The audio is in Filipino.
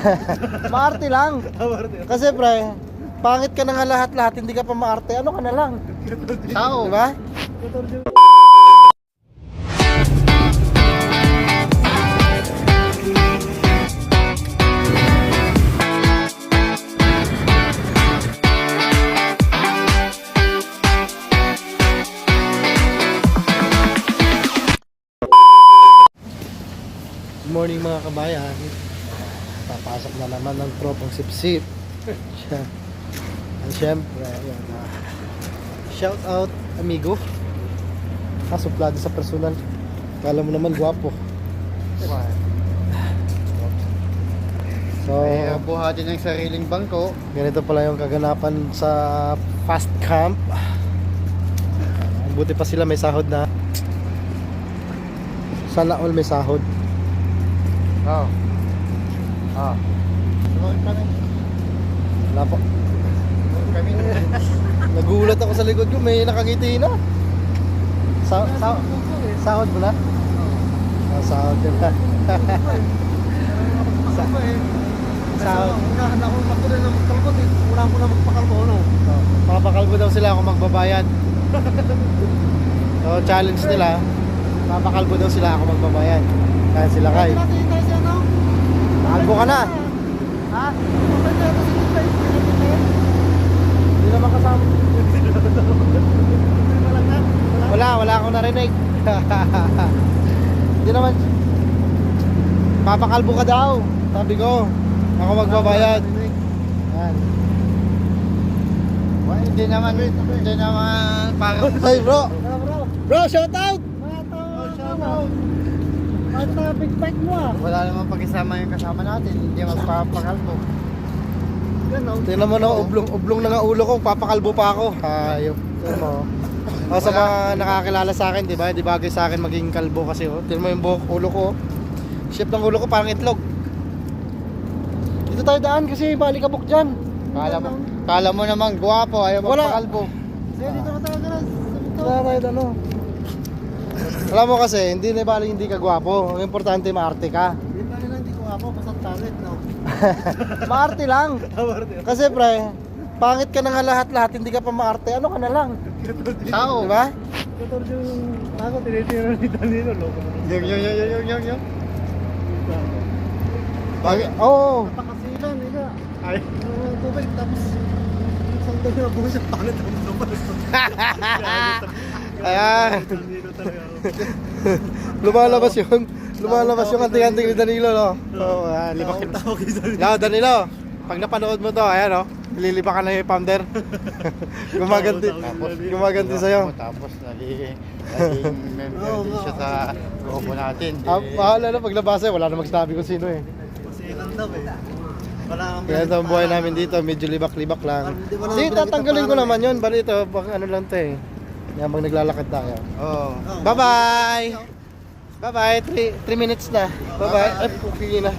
Maarte lang. Kasi pre, pangit ka na nga lahat-lahat, hindi ka pa maarte, ano ka na lang? Tao. Di ba? Good morning mga kabayan. Papasok na naman ng tropang sipsip. At syempre, ayan, ah, shout out amigo. Ah, suplado sa personal. Kala mo naman gwapo. So, Ay, buhatin ng sariling bangko. ganito pala yung kaganapan sa fast camp. Buti pa sila may sahod na. Sana all may sahod. Oo. Ah. Sumakit. Wala po. Sumakit kami. Nagulat ako sa likod ko, may nakangiti na. Sa, sa, sahod mo na? Ah, sahod na. sa, sahod. Unahan ako magtuloy na magkalbot eh. Unahan ko na magpakalbo no. Oh, papakalbo daw sila ako magbabayad. so, challenge nila. Papakalbo daw sila ako magbabayad. Kaya sila kay. Kalbo ka na. Ha? Hindi naman kasama. Wala na. Wala, wala akong narinig. Hindi naman. Papakalbo ka daw. Sabi ko. Ako magbabayad. Yan. Hindi naman, hindi naman parang... Hey bro. Bro, shout out. Tao, shout out. Ang topic bike mo ah. Wala naman pag-isama yung kasama natin. Hindi magpapakalbo. No? Tingnan mo na, ublong, ublong na nga ulo ko, papakalbo pa ako. Hayop. Tingnan mo. O sa mga nakakilala sa akin, di ba? Di bagay sa akin maging kalbo kasi, oh. Tingnan mo yung buhok, ulo ko, oh. Shape ng ulo ko parang itlog. Dito tayo daan kasi balikabok dyan. Kala mo, kala mo naman gwapo, ayaw Wala. magpakalbo. Sige, dito ka talaga na. Wala tayo ano. Alam mo kasi, hindi na bali hindi ka gwapo. Ang importante maarte ka. Hindi pa rin hindi ko ako, basta talent no. maarte lang. Kasi pre, pangit ka na nga lahat-lahat, hindi ka pa maarte, ano ka na lang? Tao. Ba? Katol yung ako tinitira ni Danilo, loko. Yung, yung, yung, yung, yung, yung. Pag- Oo. Napakasilan, ika. Ay. Ang tubig, tapos isang na buhay sa pangit ang lumabas. Ayan. Lumalabas yun. Lumalabas yung anting-anting ni Danilo, no? Oo, ah, libak yun. Tawag kay Danilo. Pag napanood mo to, ayan, oh. Lilipa ka na yung founder. gumaganti. Gumaganti sa'yo. Tapos, naging, member din siya sa grupo natin. Ah, bahala na pag nabasa, wala na magsabi kung sino eh. Masilan daw eh. Kaya ito ang buhay namin dito, medyo libak-libak lang. Hindi tatanggalin ko naman yun. Bali ito, baka ano lang to eh. Yan, pag naglalakad tayo. Oo. Bye-bye! Bye-bye, 3 minutes na. Bye-bye. Ay, okay na.